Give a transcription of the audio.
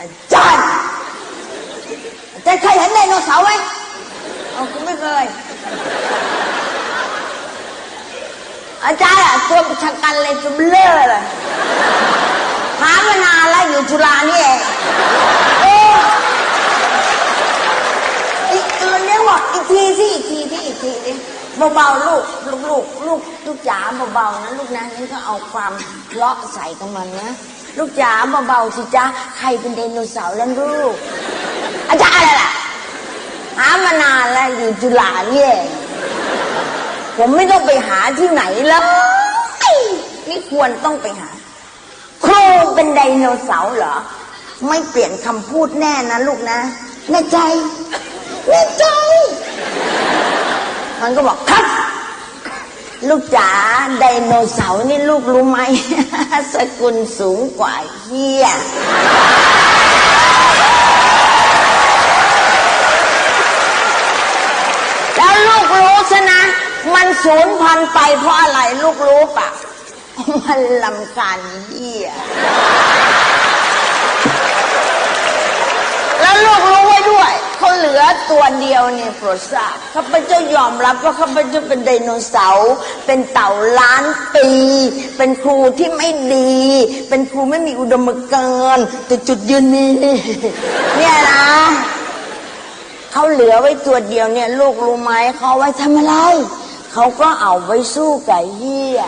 อาจารย์อาจารย์เคยเห็นไดโเบาๆลูกลูกลูกลูกลูกจ๋าเบาๆนะลูกนะนี่ก็เอาความเพราะใส่กับมันนะลูกจ๋าเบาๆสิจ๊ะใครเป็นไดโนเสาร์แล้วลูกอาจารย์อะไรล่ะหามานานแล้วอยู่จุฬาเนี่เองผมไม่ต้องไปหาที่ไหนเลยนี่ควรต้องไปหา ครูเป็นไดโนเสาร์เหรอ ไม่เปลี่ยนคำพูดแน่นะลูกนะแน่ใจแน่ใจ มันก็บอกครับ ลูกจ๋าไดโนเสาร์นี่ลูกรู้ไหม สกุลสูงกว่าเฮียแล้วลูกรู้ซะนะ มันสูญพันธุ์ไปเพราะอะไรลูกรู้ปะมันลำการเหี้ย แล้วลูกรู้ไว้ด้วย เขาเหลือ ตัวเดียวเนี่ยโปรดทราบข้าพเจ้ายอมรับว่าข้าพเจ้าเป็นไดโนเสาร์เป็นเต่าล้านปี เป็นครูที่ไม่ดี เป็นครูไม่มีอุดมการณ์แต่จุดยืนนี้เนี่ยนะเขาเหลือไว้ตัวเดียวเนี่ย ลูกรู้ไหมเขาเอาไว้ทำอะไรเขาก็เอาไว้สู้ไก่เหี้ย